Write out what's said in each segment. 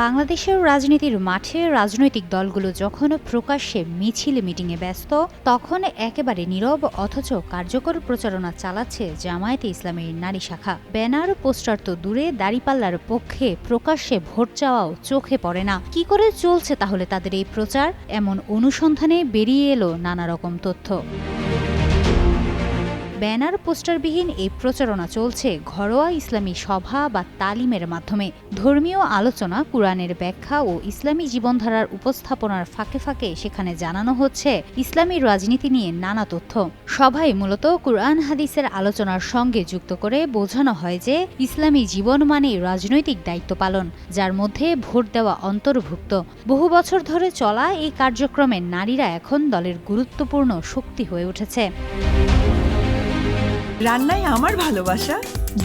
বাংলাদেশের রাজনীতির মাঠে রাজনৈতিক দলগুলো যখন প্রকাশ্যে মিছিল মিটিংয়ে ব্যস্ত, তখন একেবারে নীরব অথচ কার্যকর প্রচারণা চালাচ্ছে জামায়াতে ইসলামের নারী শাখা। ব্যানার, পোস্টার তো দূরে, দাড়িপাল্লার পক্ষে প্রকাশ্যে ভোট চাওয়াও চোখে পড়ে না। কি করে চলছে তাহলে তাদের এই প্রচার? এমন অনুসন্ধানে বেরিয়ে এলো নানা রকম তথ্য। ব্যানার পোস্টারবিহীন এই প্রচারণা চলছে ঘরোয়া ইসলামী সভা বা তালিমের মাধ্যমে। ধর্মীয় আলোচনা, কুরআনের ব্যাখ্যা ও ইসলামী জীবনধারার উপস্থাপনার ফাঁকে ফাঁকে সেখানে জানানো হচ্ছে ইসলামী রাজনীতি নিয়ে নানা তথ্য। সভায় মূলত কুরআন হাদিসের আলোচনার সঙ্গে যুক্ত করে বোঝানো হয় যে ইসলামী জীবন মানে রাজনৈতিক দায়িত্ব পালন, যার মধ্যে ভোট দেওয়া অন্তর্ভুক্ত। বহু বছর ধরে চলা এই কার্যক্রমে নারীরা এখন দলের গুরুত্বপূর্ণ শক্তি হয়ে উঠেছে। রান্নায় আমার ভালোবাসা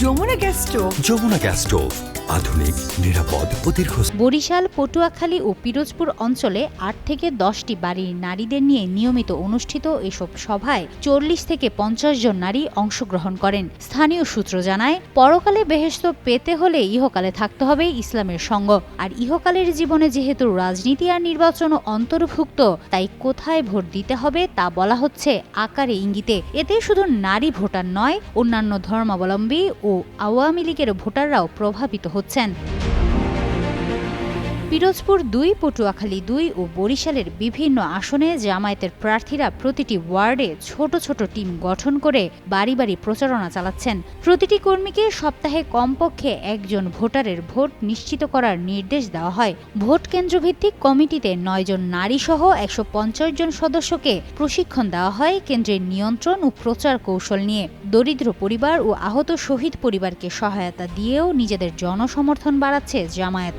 Jamuna gas stove Jamuna gas stove আধুনিক, নিরাপদ ও বরিশাল, পটুয়াখালী ও পিরোজপুর অঞ্চলে আট থেকে দশটি বাড়ির নারীদের নিয়ে নিয়মিত অনুষ্ঠিত এসব সভায় চল্লিশ থেকে পঞ্চাশ জন নারী অংশগ্রহণ করেন। স্থানীয় সূত্র জানায়, পরকালে বেহেস্ত পেতে হলে ইহকালে থাকতে হবে ইসলামের সঙ্গ। আর ইহকালের জীবনে যেহেতু রাজনীতি আর নির্বাচনও অন্তর্ভুক্ত, তাই কোথায় ভোট দিতে হবে তা বলা হচ্ছে আকারে ইঙ্গিতে। এতে শুধু নারী ভোটার নয়, অন্যান্য ধর্মাবলম্বী ও আওয়ামী লীগের ভোটাররাও প্রভাবিত হচ্ছেন। পিরোজপুর দুই, পটুয়াখালী দুই ও বরিশালের বিভিন্ন আসনে জামায়াতের প্রার্থীরা প্রতিটি ওয়ার্ডে ছোট ছোট টিম গঠন করে বাড়ি বাড়ি প্রচারণা চালাচ্ছেন। প্রতিটি কর্মীকে সপ্তাহে কমপক্ষে একজন ভোটারের ভোট নিশ্চিত করার নির্দেশ দেওয়া হয়। ভোট কেন্দ্রভিত্তিক কমিটিতে নয়জন নারী সহ একশো পঞ্চাশ জন সদস্যকে প্রশিক্ষণ দেওয়া হয় কেন্দ্রের নিয়ন্ত্রণ ও প্রচার কৌশল নিয়ে। দরিদ্র পরিবার ও আহত শহীদ পরিবারকে সহায়তা দিয়েও নিজেদের জনসমর্থন বাড়াচ্ছে জামায়াত।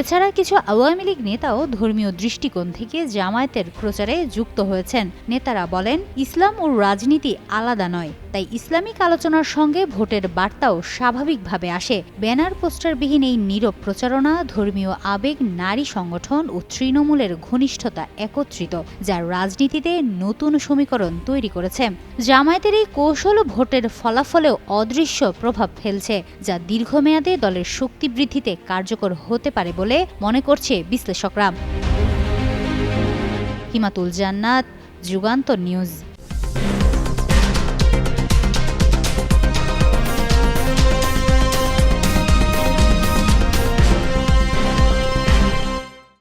এছাড়া কিছু আওয়ামী লীগ নেতাও ধর্মীয় দৃষ্টিকোণ থেকে জামায়াতের প্রচারে যুক্ত হয়েছেন। নেতারা বলেন, ইসলাম ও রাজনীতি আলাদা নয়, তাই ইসলামিক আলোচনার সঙ্গে ভোটের বার্তাও স্বাভাবিকভাবে আসে। ব্যানার পোস্টারবিহীন এই নীরব প্রচারণা ধর্মীয় আবেগ, নারী সংগঠন ও তৃণমূলের ঘনিষ্ঠতা একত্রিত, যা রাজনীতিতে নতুন সমীকরণ তৈরি করেছে। জামায়াতের এই কৌশল ভোটের ফলাফলেও অদৃশ্য প্রভাব ফেলছে, যা দীর্ঘমেয়াদে দলের শক্তি বৃদ্ধিতে কার্যকর হতে পারে বলে মনে করছে বিশ্লেষকরা। হিমাতুল জান্নাত যুগান্ত নিউজ।